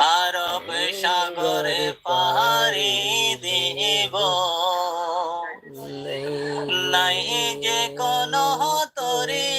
আরব সাগরে পাহাড়ি দেব। নাই যে কোনো তরে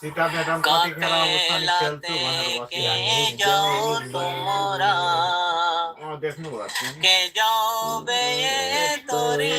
সেটা ম্যাডাম কটি খেলা অবস্থানে খেলতো কাফেলাতে বাহার কে যাও তোমরা তোরে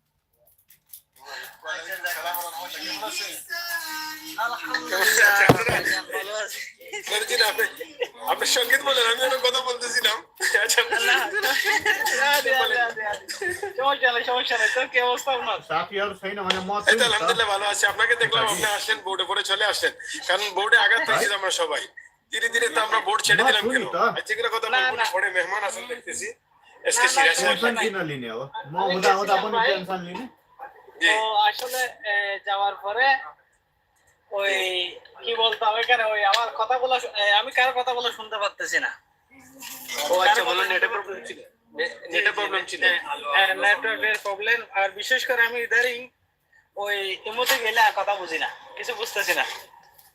সংগীত বলেন আমি অনেক কথা বলতেছিলাম আলহামদুলিল্লাহ ভালো আছে আপনাকে দেখলাম আপনি আসলেন বোর্ডে পরে চলে আসলেন কারণ বোর্ডে আঘাত পেয়েছিলাম আমরা সবাই ধীরে ধীরে তো আমরা বোর্ড ছেড়ে দিলাম কেন যেগুলো কথা বলব মেহমান আসেন দেখতেছি তো আসলে যাওয়ার পরে ওই কি বলতাম এখানে ওই আমার কথাগুলো আমি কারও কথাগুলো শুনতে পারতেছি না। ও আচ্ছা বলো নেটে প্রবলেম ছিল। হ্যাঁ, নেটওয়ার্কের প্রবলেম আর বিশেষ করে আমি ইদারিং ওই ইমোতে গেলে কথা বুঝি কিছু বুঝতেছি না।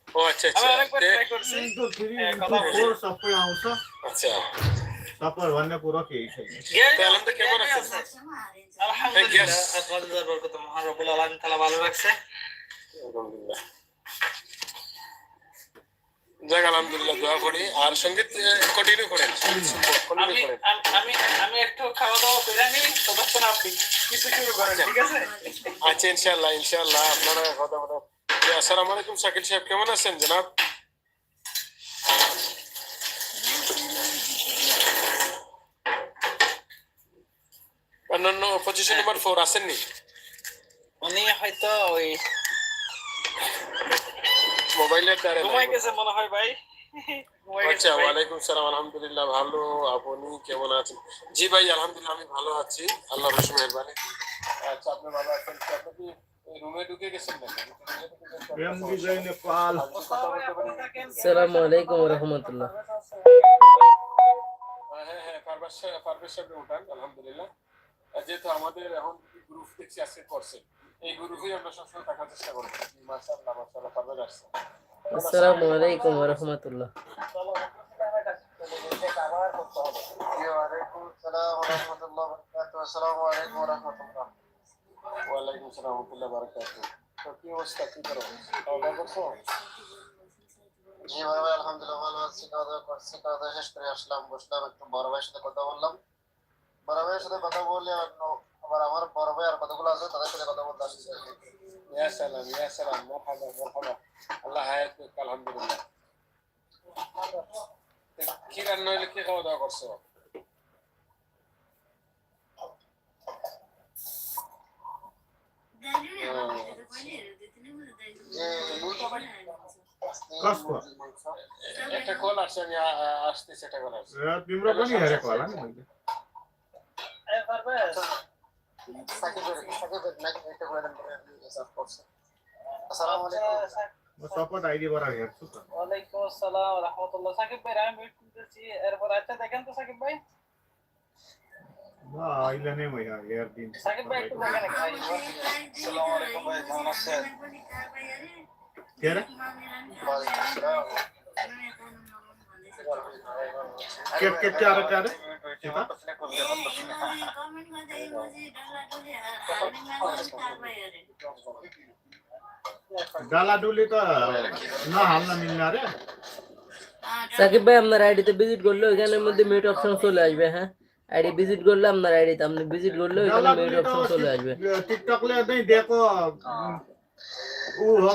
ও আচ্ছা, আচ্ছা। কথা বুঝি আচ্ছা। সফর অন্য আর সংগীত করেন। আমি আমি একটু খাওয়া দাওয়া কিছু করেন আছে? আচ্ছা ইনশাল্লাহ ইনশাল্লাহ আপনারা কথা বলেন আসসালামাইকুম আলাইকুম শাকিল সাহেব কেমন আছেন জনাব? নাম্বার ফোর আসেননি উনি হয়তো ওই মোবাইলের দ্বারা ঘুমাই গেছে মনে হয় ভাই। আচ্ছা ভাই। ওয়ালাইকুম সালাম আলহামদুলিল্লাহ ভালো। আপনি কেমন আছেন? জি ভাই আলহামদুলিল্লাহ আমি ভালো আছি। আল্লাহ রসুল মেহরবানি। আচ্ছা আপনি ভালো আছেন আপনি কি রুমে ঢুকে গেছেন নাকি? প্রেম বিজয় নেপাল আসসালামু আলাইকুম রহমতুল্লাহ। হ্যাঁ হ্যাঁ পারভেজ সাহেব পারভেজ সাহেব উঠান আলহামদুলিল্লাহ। যেহেতু আমাদের এখন গ্রুপ দেখছি আজকে করছে। এই গ্রুপেই আমরা সবসময় থাকার চেষ্টা করব মাসাল্লাহ মাসাল্লাহ আসছে আসসালামু আলাইকুম ওয়া রাহমাতুল্লাহি। আসসালামু আলাইকুম ওয়া রাহমাতুল্লাহ। ওয়ালাইকুম আসসালাম রহমতুল্লাহ বারাকাতুহু। তো কি অবস্থা? কি করো? খাওয়া দাওয়া করছ? জি ভাই ভাই আলহামদুলিল্লাহ ভালো আছি। খাওয়া দাওয়া করছি। খাওয়া দাওয়া শেষ করে আসলাম বসলাম একটু বড় ভাইয়ের সাথে কথা বললাম। বড় ভাইয়ের সাথে কথা বললে আবার আমার বড় ভাই আর কতগুলো আছে তাদের সাথে কথা বলতে আসছে ইয়া সালাম ইয়া সালাম মরহাবা মরহাবা আল্লাহ হায়াত কল আসছে আমি আসতেছি একটা কল আসছে সাপোর্ট আইডি বাড়া গেছে ওয়ালাইকুম আসসালাম ওয়া রাহমাতুল্লাহ সাকিব ভাই আমি মিউট করতেছি এরপর আচ্ছা দেখেন তো সাকিব ভাই না আইলা নেই ভাই আর দিন সাকিব ভাই একটু দেখেন ভাই আসসালামু আলাইকুম ভাই কেমন আছেন কে রে ওয়ালাইকুম আসসালাম के के के अरे के अरे सीता डालाडुली त नहाल्न मिल्ने अरे সাকিব ভাই আপনার আইডিতে ভিজিট করলে ওইখানের মধ্যে মিউট অপশন চলে আসবে হ্যাঁ আইডি ভিজিট করলে আপনার আইডিতে আপনি ভিজিট করলে ওইখানে মিউট डालाडुली অপশন চলে আসবে त टिकटकले नै दिएको ऊ हो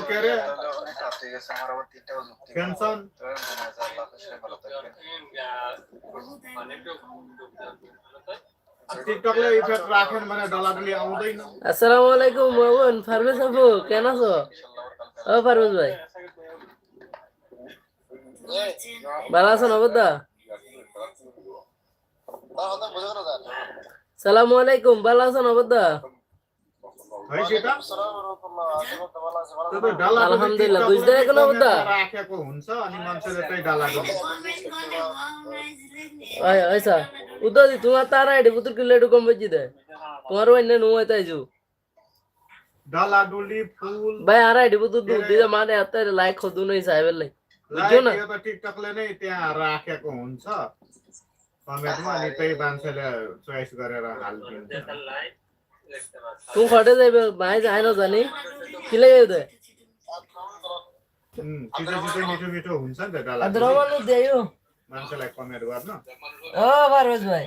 রাত হয়ে গেছে আমার আবার তিনটা কেন আছো? ও ভাই। ভালো আছো নবদা সালামু আলাইকুম ভালো त्यो त डालाडुली আলহামদুলিল্লাহ, टिकटकले बुझ्दै आएको न comment उता? राखेको हुन्छ अनि मान्छेले चाहिँ डालाडुली ওই ওইসা উদা দি তোমার তার আইডি পুতুর কিলো একটু কম বেজি দেয় তোমার অন্য নো হয় তাইজু डालाडुली फुल ভাই আর আইডি পুতুর দুধ দিয়ে মানে এত লাইক খদু নাই সাহেবের লাই বুঝছো लाइक ना यो त टिकटकले नै त्यहाँ राखेको हुन्छ कमेन्टमा अनि त्यही मान्छेले चोइस गरेर हालिदिन्छ তুমি ফাটে যাইবে ভাই যায় না জানি? কি লাগে দে? হুম চিটা চিটা মিঠো মিঠো হুনছ দাদা? লাগে আদ্রমানু দেয়ো মানুষ লাইক কমেন্ট কর না? ও বারোজ ভাই।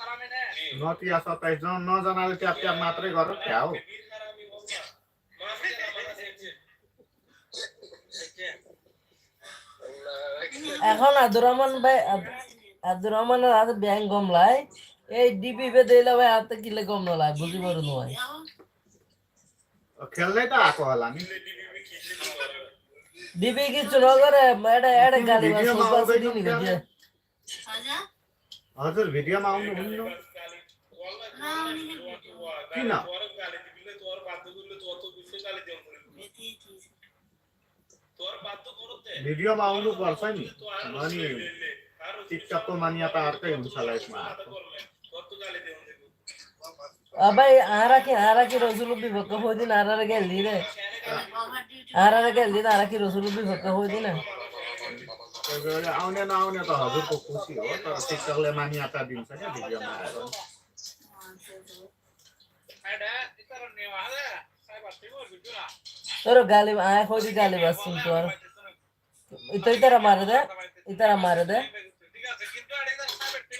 नति या सत्ताइस जन नजनाले ट्याप मात्रै गर क्या हो এখন আব্দুর রহমান ভাই আব্দুর রহমানের হাতে ব্যাংক গমলায় এই ডিপি বেঁধে এলে ভাই হাতে কিলে গমলায় বুঝি পারুন ভাই। খেললে তো আকো হলাম ডিপি কিছু নগরে এটা এটা গালি সুপার সিটি নিয়ে हजुर भिडियोमा आउनुहुन्न किन। भिडियोमा आउनुपर्छ नि अनि टिकटकको मान्यता अर्कै हुन्छ होला यसमा अब आरा की आरा की रसूल भक्त हो दिन आरा रे गेल दी रे आरा रे गेल भक्त हो कोही आउने नआउने त हजुरको खुसी हो तर शिक्षकले मान्यता दिन्छ क्या भिडियोमा आएर तर गाली आँखोटी गाली बस्छु इतर इतर मारद इतर मारद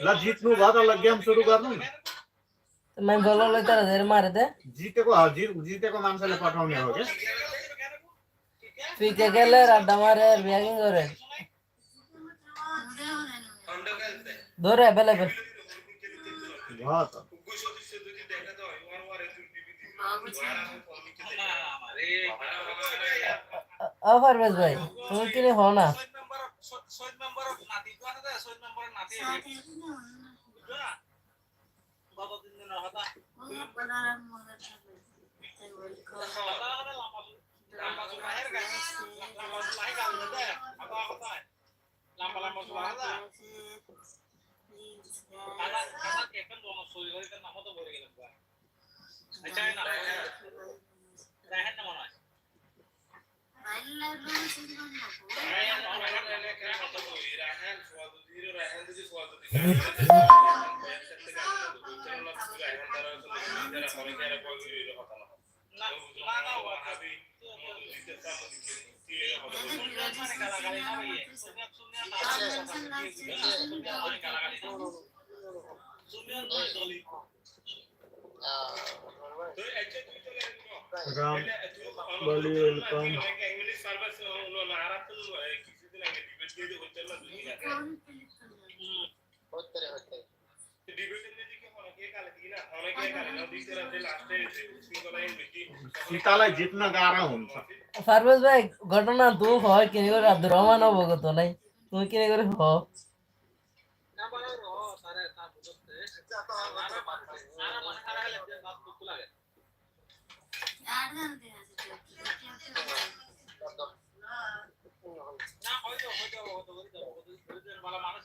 ल जित्नु भयो त ल गेम सुरु गर्नु नि मैले बोलाउनु तर धेरै मारद जितेको जितेको मान्छेले पठाउने हो क्या पिके केले राड्डा मारेर ब्यागिङ गरेर ধরে অ্যাভেলেবেল পারভেজ ভাই তুমি কিনে হও না ছয় রাম বলি ওয়েলকাম হতে রে হতে ফারবেজ ভাই ঘটনা তো হয় কেনে করে আব্দুর রহমান অবগত নাই তুমি কেনে করে হ মানুষ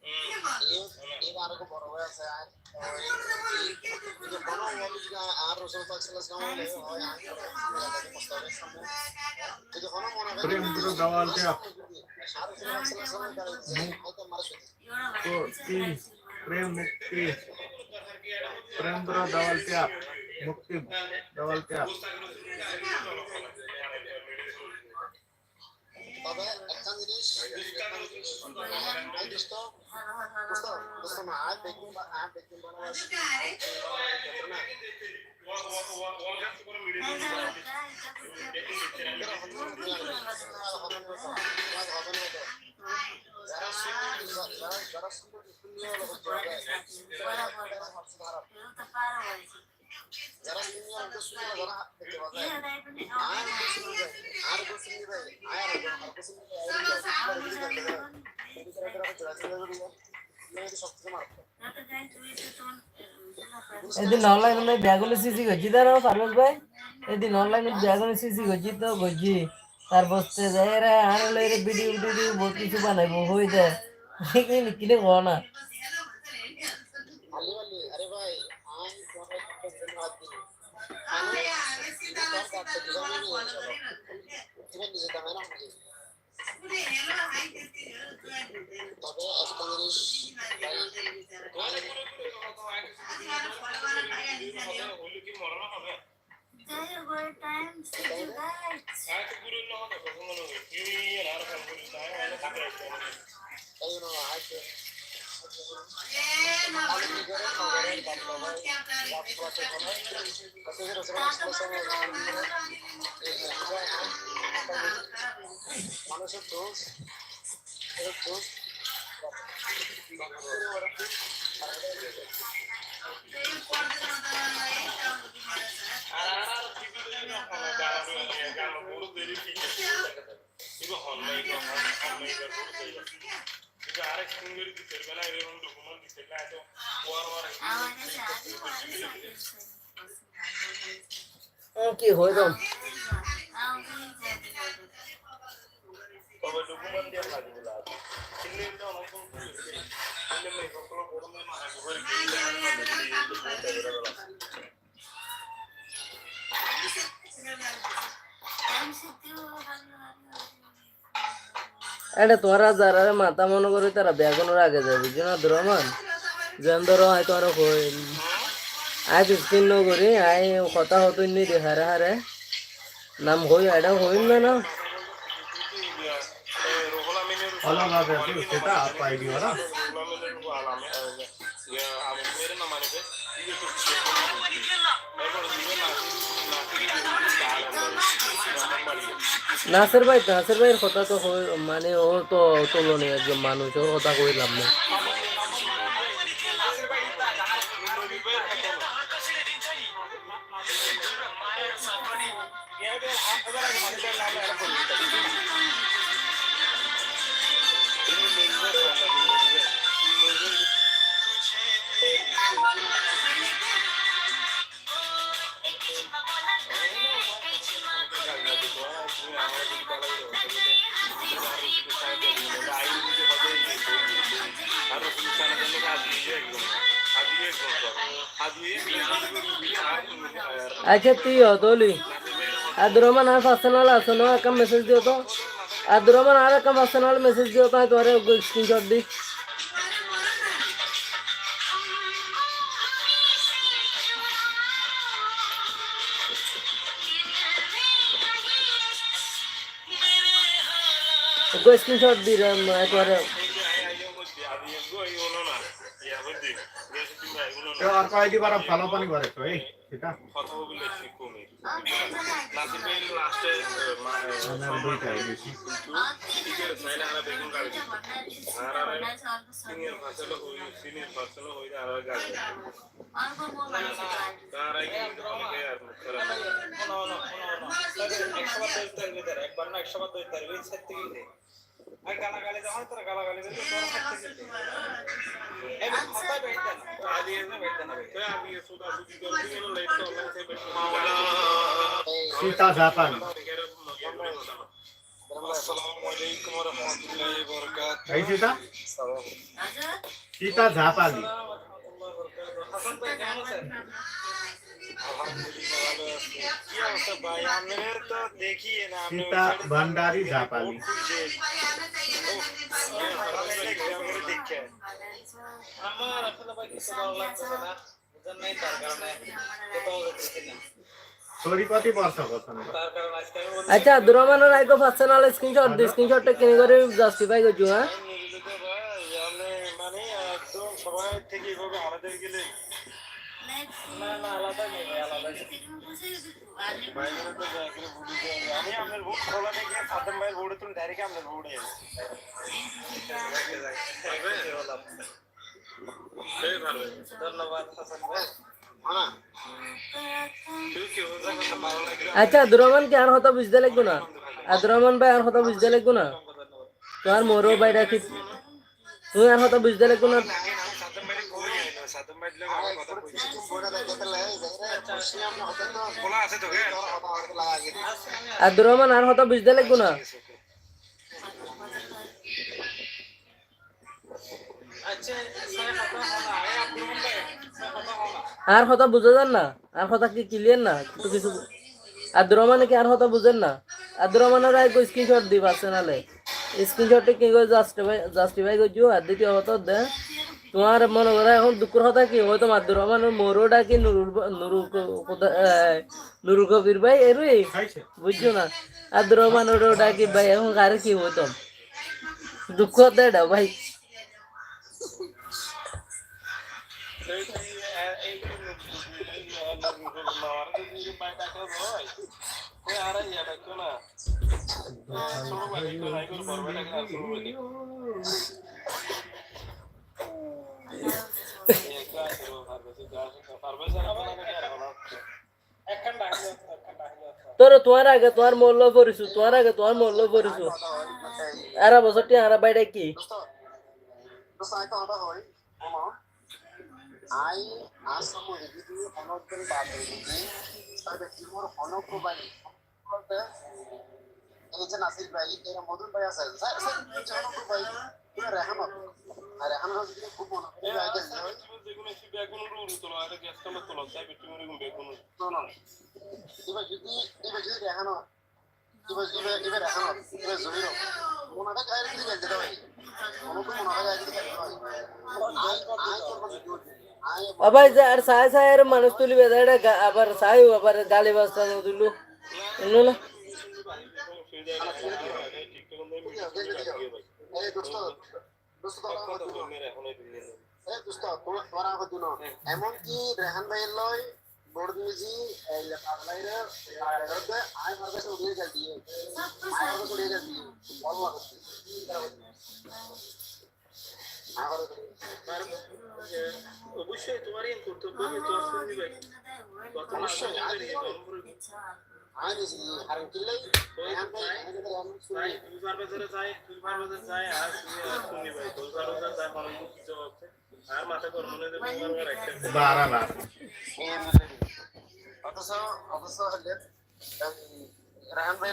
ta bujotte ara mana kala hale na tukku lage না হয়তো হয়তো হয়তো হয়তো হয়তো ভালো মানুষ ছিলেন দরকার বুঝছ না যার হদারে যার আরও আর আর আর আর শুধু তো দোস্ত না যারা দেখতে পাবে আর আর আর আর এদিন অনলাইনে ব্যাগুনি সিসি করছি জানো পারভেজ ভাই এদিন অনলাইনে ব্যাগুনি সিসি করছি তো করছি তার বসতে যায় এর ভিডিও ভিডিও বহুত কিছু বানাইবো হয়ে যায় কিনে কিনে কো না আলি আলি আরে ভাই আই তোমার একটা ধন্যবাদ দিই আমি এটা কাট করতে দিলাম তুমি নিজে দামে না মুঝে তবে একটা জিনিস ভাই এই নো আইতে আমি কি করে নগরের বাবা ভাই রাস্তাতে বলে কত করে রাস্তা এটা তোরা যারা মাথা মনে করি তারা বেগুনের আগে যাবে বুঝছ না দ্রমান? যেন ধরো তোর কই। আয় স্কিন ন করি, আয় কথা হতো নি হারে হারে। নাম হই এটা হইন না না। সেটা নাসের ভাই, নাসের ভাইয়ের কথা তো মানে ও তো তুলনীয় একজন মানুষ, ওর কথা কইলাম না আচ্ছা তুই হতলি আব্দুর রহমান আর পার্সোনাল আছে না, একটা মেসেজ দিও তো। আব্দুর রহমান আর একটা পার্সোনাল মেসেজ দিও তো তোর স্ক্রিনশট দি ওকে স্ক্রিনশট দি রে আর পাইডি বারা ভালো পানি করে তো এই একবার না একশো বার সাইড থেকে আর গালাগালি যখন তোরা গালাগালি দিলে তোরা সাইড থেকে দে এই কথা বেইতে না আদি এনে বেইতে না সীতা জাপানি আসসালামু আলাইকুম ওয়া রাহমাতুল্লাহি ওয়া বারাকাতুহু এই সেটা সীতা জাপানি হাসান ভাই কেমন আছেন সীতা ভান্ডারি জাপানি। আমার আসলে ভাই কিছু ভালো লাগতেছে না তার কারণে কোথাও যেতেছি না আচ্ছা আব্দুর রহমানের আইকো পার্সোনাল স্ক্রিনশট দি স্ক্রিনশটটা কিনে করে জাস্টিফাই করছ হ্যাঁ মানে একদম সবাই থেকে এভাবে আমাদের গেলে আচ্ছা আব্দুর রহমান কি আর কথা বুঝতে লাগবো না? আব্দুর রহমান ভাই আর কথা বুঝতে লাগবো না? তোমার মোরও বাইরে কি তুমি আর কথা বুঝতে লাগবো না? আব্দুর রহমান আর কথা বুঝতে লাগবো না। আরে কথা বুঝা যান না, আর কথা কি ক্লিয়ার না, একটু কিছু আব্দুর রহমান কি আর কথা বুঝেন না? আব্দুর রহমানের আইকো স্ক্রিনশট দি পার্সোনালে স্ক্রিনশটটা কি করে জাস্টিফাই জাস্টিফাই করছ আর দ্বিতীয় কথা দে তোমার মনে করো এখন দুঃখের কথা কি? হয়তো আব্দুর রহমানের মোরোটা ডাকি নুরুল নুরুল কোথা- নুরুল কবির ভাই এরই? বুঝছ না? আব্দুর রহমান ওটা ডাকি ভাই এখন কারে কি হইতো? দুঃখ দেয় এটা ভাই। তোর তোমার আগে তোমার মূল্য পড়িছু তোমার আগে তোমার মূল্য পড়িছু আর বছরটি আর বাইরে কি? itu honor dari bapak ini, saya timur honor kubani, এই যে নাসির ভাই এরা মদন ভাই আছে স্যার স্যার ভাই। তোলো তোলো আবার আর সায় সায়ের মানুষ তুলিবে এটা গা- আবার সায়, আবার গালি বাস্তা তুলু। না? এই দোস্ত দোস্ত তোরা আমার দিনো। এই দোস্ত তোরা তোরা আমার দিনো। এমন কি রেহান ভাই লয় বড় মিজি এই পাগলাইরে আরে আয় মারবে তো উড়িয়ে গেল দিয়ে। আয় মারবে তো উড়িয়ে গেল দিয়ে। আল্লাহ আবার অবশ্যই তোমারই কর্তব্য তোমার শুনবি ভাই। অবশ্যই। অথচ অথচ হলে রেহান ভাই